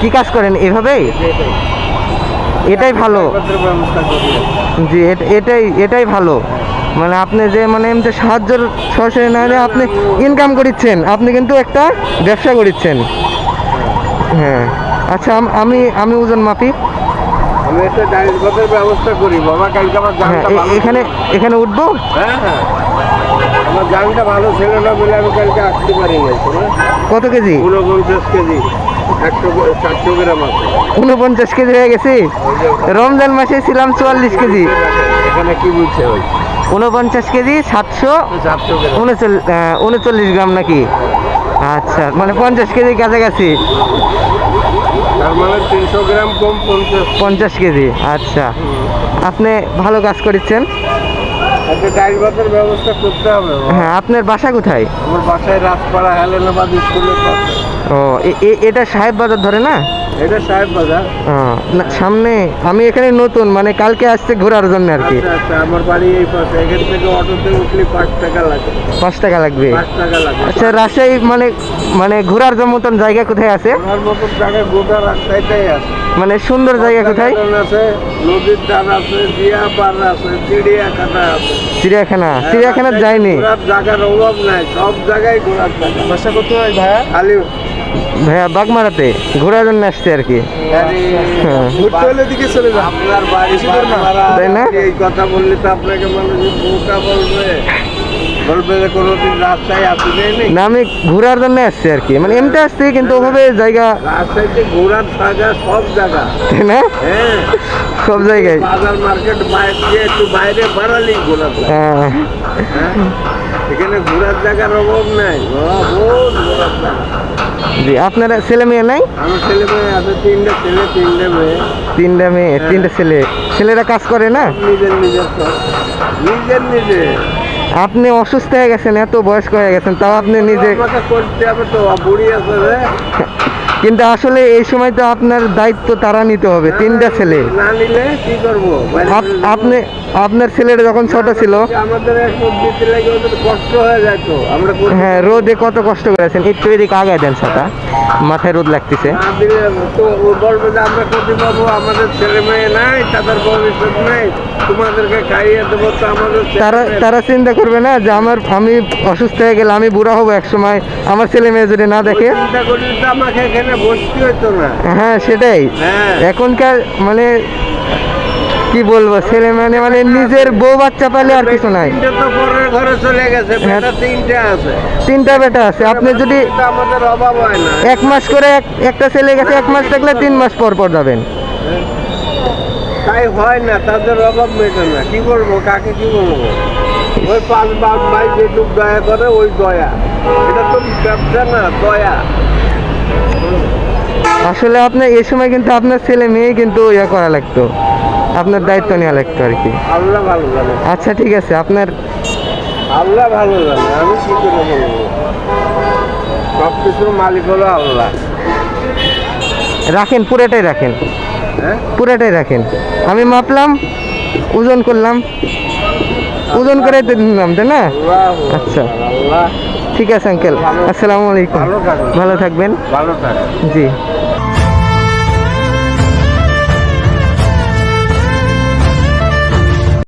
কি কাজ করেন এভাবেই? এটাই ভালো। জি এটাই এটাই ভালো। মানে আপনি যে মানে এমনি সাহায্যের সরাসরি না হলে আপনি ইনকাম করিচ্ছেন, আপনি কিন্তু একটা ব্যবসা করিচ্ছেন। হ্যাঁ। আচ্ছা আমি আমি ওজন মাপি। আমি একটা ব্যবস্থা করি। বাবা কালকে আমার হ্যাঁ জানটা ভালো এখানে এখানে উঠবো? হ্যাঁ হ্যাঁ। আমার জানটা ভালো ছিল না বলে আমি কালকে আসতে কত কেজি? ঊনপঞ্চাশ কেজি। একশো গ্রাম আছে। উনপঞ্চাশ কেজি হয়ে গেছি? রমজান মাসে ছিলাম চুয়াল্লিশ কেজি। এখানে কি বলছে ওই উনপঞ্চাশ কেজি সাতশো উনচল্লিশ গ্রাম নাকি? আচ্ছা মানে পঞ্চাশ কেজি কাছাকাছি। গ্রাম গম পঞ্চাশ। কেজি আচ্ছা। আপনি ভালো কাজ করেছেন। ড্রাইভারের ব্যবস্থা করতে হবে হ্যাঁ আপনার বাসা কোথায়? আমার বাসায় রাজপাড়া হেলেনাবাদ স্কুলের পাশে। ও এটা সাহেব বাজার ধরে না? এটা সাহেব বাজার। না সামনে আমি এখানে নতুন মানে কালকে আসছে ঘোরার জন্য আর কি। আচ্ছা আচ্ছা আমার বাড়ি এই পাশে এখান থেকে অটোতে উঠলে পাঁচ টাকা লাগে। পাঁচ টাকা লাগবে? পাঁচ টাকা লাগে আচ্ছা রাজশাহী মানে মানে ঘোরার মতন জায়গা কোথায় আছে? আমার মতন জায়গায় গোটা আছে। মানে সুন্দর জায়গা কোথায়? আছে নদীর ধার আছে জিয়া পার আছে চিড়িয়াখানা আছে। চিড়িয়াখানা? চিড়িয়াখানা যায়নি? ঘোরার জায়গার অভাব নাই সব জায়গায় ঘোরার জায়গা। বাসা করতে হয় ভাইয়া? খালি ভাইয়া বাগমারাতে ঘোরার জন্য আসছে আর কি হ্যাঁ। তাই না? এই কথা বললে তো আপনাকে মানুষ বোকা বলবে না আমি ঘোরার জন্য আসছি আর কি। মানে এমনি আসছি কিন্তু ওভাবে জায়গা রাস্তায় ঘোরার জায়গা সব জায়গা। তাই না? হ্যাঁ। সব জায়গায়। বাজার মার্কেট বাইরে একটু বাইরে বাড়ালি ঘোরার হ্যাঁ। হ্যাঁ? এখানে ঘোরার জায়গার অভাব নাই। বহুত ঘোরার জায়গা। জি আপনারা ছেলে মেয়ে নাই? আমার ছেলে মেয়ে আছে তিনটে ছেলে তিনটে মেয়ে। তিনটা মেয়ে তিনটা ছেলে। ছেলেরা কাজ করে না? নিজের নিজের নিজের নিজের। নিজে আপনি অসুস্থ হয়ে গেছেন এত বয়স্ক হয়ে গেছেন তাও আপনি নিজে কিন্তু আসলে এই সময় তো আপনার দায়িত্ব তারা নিতে হবে তিনটা ছেলে। না নিলে কি করব? আপনি আপনার ছেলেটা যখন ছোট ছিল? হয়ে হ্যাঁ রোদে কত কষ্ট করেছেন? একটু এদিকে আগায় দেন সেটা মাথায় রোদ লাগতেছে। আমরা ক্ষতি পাবো আমাদের ছেলে মেয়ে নাই তাদের ভবিষ্যৎ নাই তোমাদেরকে খাইয়ে দেবো তো আমাদের তারা তারা চিন্তা করবে না যে আমার আমি অসুস্থ হয়ে গেলে আমি বুড়া হব এক সময় আমার ছেলে মেয়ে যদি না দেখে চিন্তা করলে তো আমাকে এখানে বসতে হতো না। হ্যাঁ সেটাই। হ্যাঁ। এখনকার মানে কি বলব ছেলে মানে মানে নিজের বউ বাচ্চা পালে আর কিছু নাই। ঘরে চলে গেছে হ্যাঁ। তিনটে আছে। তিনটা বেটা আছে। আপনি যদি আমাদের অভাব হয় না। এক মাস করে একটা ছেলে গেছে এক মাস থাকলে তিন মাস পর পর যাবেন। তাই হয় না তাদের অভাব মেটে না। কি করব কাকে কি বলব? ওই পাঁচ বাপ ভাই যেটুক দয়া করে ওই দয়া। এটা তো ব্যবসা না দয়া। আসলে আপনার এই সময় কিন্তু আপনার ছেলে মেয়ে কিন্তু ইয়ে করা লাগতো। আপনার দায়িত্ব নেওয়া লাগতো আর কি। আল্লাহ ভালো জানে। আচ্ছা ঠিক আছে আপনার আল্লাহ ভালো জানে আমি কি করে বলব? সব কিছুর মালিক হলো আল্লাহ। রাখেন পুরোটাই রাখেন। হ্যাঁ? পুরোটাই রাখেন। আমি মাপলাম ওজন করলাম। ওজন করে তো দিলাম তাই না? আচ্ছা। আল্লাহ। ঠিক আছে আঙ্কেল। আসসালামু আলাইকুম। ভালো থাকবেন। ভালো থাকবেন। জি।